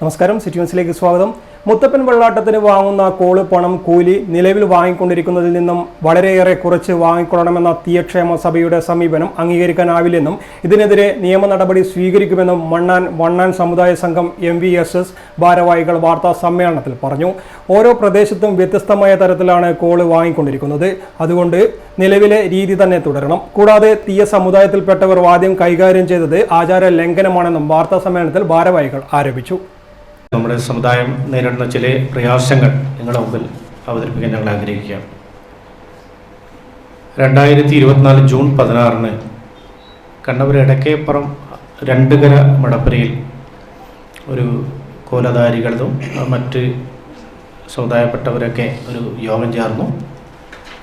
നമസ്കാരം. സിറ്റി ന്യൂസിലേക്ക് സ്വാഗതം. മുത്തപ്പൻ വെള്ളാട്ടത്തിന് വാങ്ങുന്ന കോൾ പണം കൂലി നിലവിൽ വാങ്ങിക്കൊണ്ടിരിക്കുന്നതിൽ നിന്നും വളരെയേറെ കുറച്ച് വാങ്ങിക്കൊള്ളണമെന്ന തീയക്ഷേമ സഭയുടെ സമീപനം അംഗീകരിക്കാനാവില്ലെന്നും ഇതിനെതിരെ നിയമ നടപടി സ്വീകരിക്കുമെന്നും മണ്ണാൻ വണ്ണാൻ സമുദായ സംഘം എം വി എസ് എസ് ഭാരവാഹികൾ വാർത്താ സമ്മേളനത്തിൽ പറഞ്ഞു. ഓരോ പ്രദേശത്തും വ്യത്യസ്തമായ തരത്തിലാണ് കോൾ വാങ്ങിക്കൊണ്ടിരിക്കുന്നത്. അതുകൊണ്ട് നിലവിലെ രീതി തന്നെ തുടരണം. കൂടാതെ തീയ സമുദായത്തിൽപ്പെട്ടവർ വാദ്യം കൈകാര്യം ചെയ്തത് ആചാര ലംഘനമാണെന്നും വാർത്താ സമ്മേളനത്തിൽ ഭാരവാഹികൾ ആരോപിച്ചു. നമ്മുടെ സമുദായം നേരിടുന്ന ചില പ്രയാസങ്ങൾ നിങ്ങളുടെ മുമ്പിൽ അവതരിപ്പിക്കാൻ ഞങ്ങൾ ആഗ്രഹിക്കുക രണ്ടായിരത്തി ഇരുപത്തിനാല് ജൂൺ പതിനാറിന് കണ്ണൂർ ഇടക്കേപ്പുറം രണ്ടുകര മടപ്പരയിൽ ഒരു കോലധാരികളും മറ്റ് സമുദായപ്പെട്ടവരൊക്കെ ഒരു യോഗം ചേർന്നു.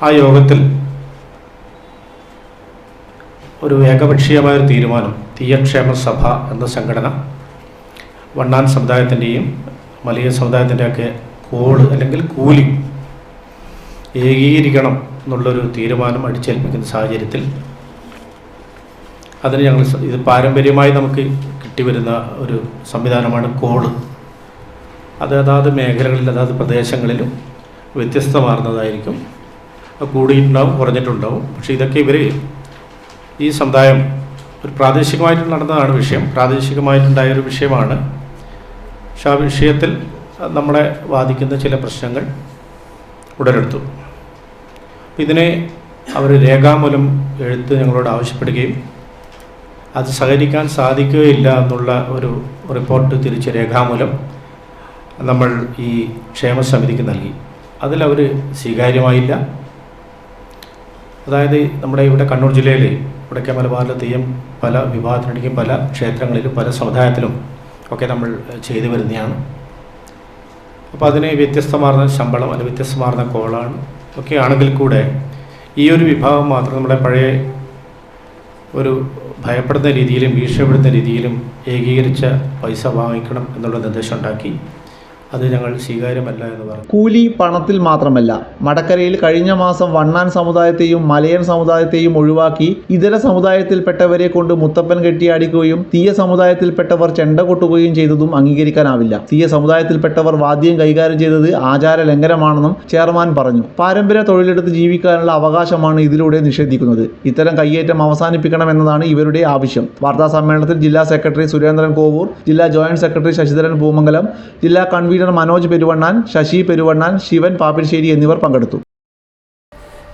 ആ യോഗത്തിൽ ഒരു ഏകപക്ഷീയമായൊരു തീരുമാനം തീയക്ഷേമ സഭ എന്ന സംഘടന വണ്ണാൻ സമുദായത്തിന്റെയും മലയ സമുദായത്തിന്റെയൊക്കെ കോൾ അല്ലെങ്കിൽ കൂലി ഏകീകരിക്കണം എന്നുള്ളൊരു തീരുമാനം അടിച്ചേൽപ്പിക്കുന്ന സാഹചര്യത്തിൽ അതിന് ഞങ്ങൾ ഇത് പാരമ്പര്യമായി നമുക്ക് കിട്ടി വരുന്ന ഒരു സംവിധാനമാണ് കോൾ. അത് അതാത് മേഖലകളിൽ അതാത് പ്രദേശങ്ങളിലും വ്യത്യസ്തമാർന്നതായിരിക്കും. കൂടിയിട്ടുണ്ടാവും കുറഞ്ഞിട്ടുണ്ടാവും. പക്ഷേ ഇതൊക്കെ ഇവർ ഈ സമുദായം ഒരു പ്രാദേശികമായിട്ട് നടന്നതാണ് വിഷയം. പ്രാദേശികമായിട്ടുണ്ടായ ഒരു വിഷയമാണ് പക്ഷെ ആ വിഷയത്തിൽ നമ്മളെ ബാധിക്കുന്ന ചില പ്രശ്നങ്ങൾ ഉടലെടുത്തു. ഇതിനെ അവർ രേഖാമൂലം എഴുത്ത് ഞങ്ങളോട് ആവശ്യപ്പെടുകയും അത് സഹകരിക്കാൻ സാധിക്കുകയില്ല എന്നുള്ള ഒരു റിപ്പോർട്ട് തിരിച്ച് രേഖാമൂലം നമ്മൾ ഈ ക്ഷേമ സമിതിക്ക് നൽകി അതിലവർ സ്വീകാര്യമായില്ല. അതായത് നമ്മുടെ ഇവിടെ കണ്ണൂർ ജില്ലയിൽ ഇവിടേക്ക് മലബാറിലെ തെയ്യം പല വിഭാഗത്തിനിടയ്ക്കും പല ക്ഷേത്രങ്ങളിലും പല സമുദായത്തിലും ഒക്കെ നമ്മൾ ചെയ്തു വരുന്നതാണ്. അപ്പോൾ അതിന് വ്യത്യസ്തമാർന്ന ശമ്പളം അല്ലെങ്കിൽ വ്യത്യസ്തമാർന്ന കോളാണ്. ഒക്കെ ആണെങ്കിൽ കൂടെ ഈ ഒരു വിഭാഗം മാത്രം നമ്മുടെ പഴയ ഒരു ഭയപ്പെടുന്ന രീതിയിലും ഭീഷണിപ്പെടുന്ന രീതിയിലും ഏകീകരിച്ച പൈസ വാങ്ങിക്കണം എന്നുള്ള നിർദ്ദേശം ഉണ്ടാക്കി അത് ഞങ്ങൾ സ്വീകാര്യമല്ല എന്ന് പറഞ്ഞു. കൂലി പണത്തിൽ മാത്രമല്ല മടക്കരയിൽ കഴിഞ്ഞ മാസം വണ്ണാൻ സമുദായത്തെയും മലയൻ സമുദായത്തെയും ഒഴിവാക്കി ഇതര സമുദായത്തിൽപ്പെട്ടവരെ കൊണ്ട് മുത്തപ്പൻ കെട്ടിയാടിക്കുകയും തീയ സമുദായത്തിൽപ്പെട്ടവർ ചെണ്ട കൊട്ടുകയും ചെയ്തതും അംഗീകരിക്കാനാവില്ല. തീയ സമുദായത്തിൽപ്പെട്ടവർ വാദ്യം കൈകാര്യം ചെയ്തത് ആചാര ലംഘനമാണെന്നും ചെയർമാൻ പറഞ്ഞു. പാരമ്പര്യ തൊഴിലെടുത്ത് ജീവിക്കാനുള്ള അവകാശമാണ് ഇതിലൂടെ നിഷേധിക്കുന്നത്. ഇത്തരം കയ്യേറ്റം അവസാനിപ്പിക്കണമെന്നതാണ് ഇവരുടെ ആവശ്യം. വാർത്താ സമ്മേളനത്തിൽ ജില്ലാ സെക്രട്ടറി സുരേന്ദ്രൻ കോവൂർ ജില്ലാ ജോയിന്റ് സെക്രട്ടറി ശശിധരൻ ഭൂമംഗലം ജില്ലാ കൺവീനർ മനോജ് പെരുവണ്ണാൻ ശശി പെരുവണ്ണാൻ ശിവൻ പാപ്പിൽശ്ശേരി എന്നിവർ പങ്കെടുത്തു.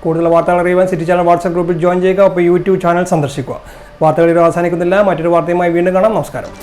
കൂടുതൽ വാർത്തകൾ അറിയുവാൻ സിറ്റി ചാനൽ വാട്സ്ആപ്പ് ഗ്രൂപ്പിൽ ജോയിൻ ചെയ്യുക. അപ്പോൾ യൂട്യൂബ് ചാനൽ സന്ദർശിക്കുക. വാർത്തകൾ അവസാനിക്കുന്നില്ല. മറ്റൊരു വാർത്തയുമായി വീണ്ടും കാണാം. നമസ്കാരം.